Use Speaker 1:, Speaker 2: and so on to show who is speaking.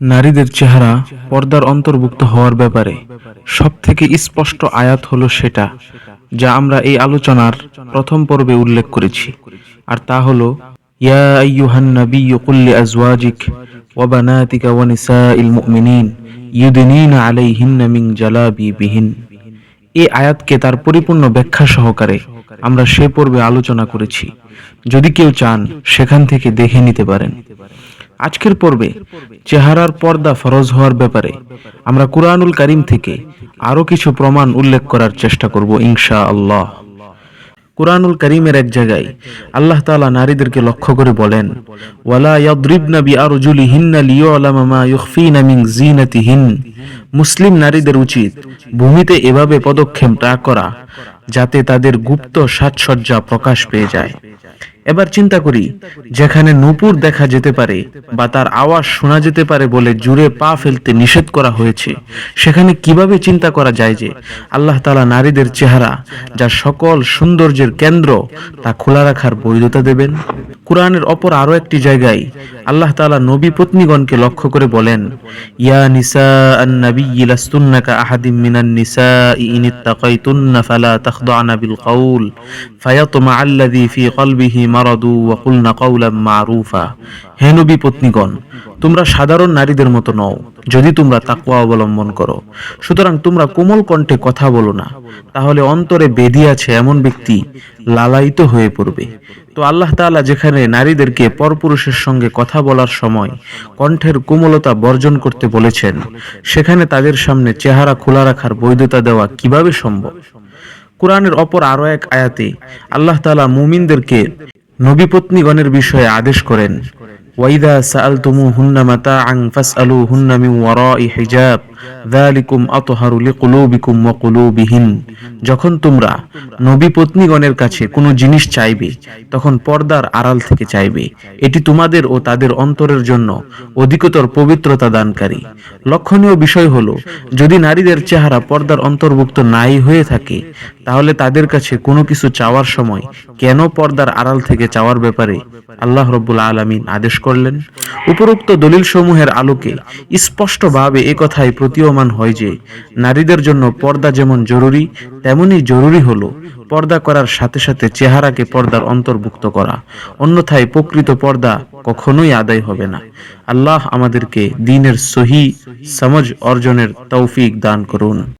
Speaker 1: নারীদের চেহারা পর্দার অন্তর্ভুক্ত হওয়ার ব্যাপারে সবথেকে স্পষ্ট আয়াত হলো সেটা, যা আমরা এই আলোচনার প্রথম পর্বে উল্লেখ করেছি। আর তা হলো, ইয়া আইয়ুহান নাবিয়্যু কুল লিআজওয়াজিক ওয়া বানাতিকা ওয়া নিসাইল মুমিনিন ইউদিনিনা এই আয়াতকে তার পরিপূর্ণ ব্যাখ্যা সহকারে আমরা সে পর্বে আলোচনা করেছি। যদি কেউ চান, সেখান থেকে দেখে নিতে পারেন। আজকের পর্বে চেহারার পর্দা ফরজ হওয়ার ব্যাপারে আমরা কুরআনুল কারিম থেকে আরও কিছু প্রমাণ উল্লেখ করার চেষ্টা করব ইনশা আল্লাহ কুরআনুল করিমের এক জায়গায় আল্লাহ তাআলা নারীদেরকে লক্ষ্য করে বলেন, ওয়ালা ইয়াদরিবনা বিআরজুলিহিন্না লিয়ুলামা মা ইউখফিনা মিন জিনাতিহিন মুসলিম নারীদের উচিত ভূমিতে এভাবে পদক্ষেপ না করা যাতে তাদের গুপ্ত সাজসজ্জা প্রকাশ পেয়ে যায়। এবার চিন্তা করি, যেখানে নূপুর দেখা যেতে পারে বা তার আওয়াজ শোনা যেতে পারে বলে জুড়ে পা ফেলতে নিষেধ করা হয়েছে, সেখানে কীভাবে চিন্তা করা যায় যে আল্লাহ তালা নারীদের চেহারা যা সকল সৌন্দর্যের কেন্দ্র তা খোলা রাখার বৈধতা দেবেন? কোরআনের অপর আরও একটি জায়গায় আল্লাহ তাআলা নবী পত্নীগণকে লক্ষ্য করে বলেন, ইয়া নিসা আন-নাবিয়্যি লাস্তুন্নাকা আহাদিম মিনান নিসা ইন ইত্তাকাইতুন্না ফালা তাখদুআনা বিল কাউল ফায়াতমা আল্লাযী ফি কলবিহি মারাদু ওয়া কুলনা কাওলাম মারুফা। হে নবী পত্নীগণ তোমরা সাধারণ নারীদের মতো নও, যদি তোমরা তাকওয়া অবলম্বন করো। সুতরাং তোমরা কোমল কণ্ঠে কথা বলো না, তাহলে অন্তরে বেধি আছে এমন ব্যক্তি লালায়িত হয়ে পড়বে। তো আল্লাহ তাআলা যেখানে নারীদেরকে পরপুরুষের সঙ্গে কথা বলার সময় কণ্ঠের কোমলতা বর্জন করতে বলেছেন, সেখানে তাদের সামনে চেহারা খোলা রাখার বৈধতা দেওয়া কীভাবে সম্ভব? কোরআনের অপর আরও এক আয়াতে আল্লাহ তালা মুমিনদেরকে নবীপত্নীগণের বিষয়ে আদেশ করেন وإذا سألتموهن متاعا فاسألوهن من وراء حجاب. যখন তোমরা নবী পত্নীগণের কাছে কোনো জিনিস চাইবে, তখন পর্দার আড়াল থেকে চাইবে। এটি তোমাদের ও তাদের অন্তরের জন্য অধিকতর পবিত্রতা দানকারী। লক্ষণীয় বিষয় হলো, যদি নারীদের চেহারা পর্দার অন্তর্ভুক্ত নাই হয়ে থাকে, তাহলে তাদের কাছে কোনো কিছু চাওয়ার সময় কেন পর্দার আড়াল থেকে চাওয়ার ব্যাপারে আল্লাহ রব্বুল আলমিন আদেশ করলেন? উপরোক্ত দলিল সমূহের আলোকে স্পষ্টভাবে এ কথাই প্রতীয়মান হয় যে, নারীদের জন্য পর্দা যেমন জরুরি, তেমনি জরুরি হলো পর্দা করার সাথে সাথে চেহারাকে পর্দার অন্তর্ভুক্ত করা। অন্যথায় প্রকৃত পর্দা কখনোই আদায় হবে না। আল্লাহ আমাদেরকে দিনের সহি সমজ অর্জনের তৌফিক দান করুন।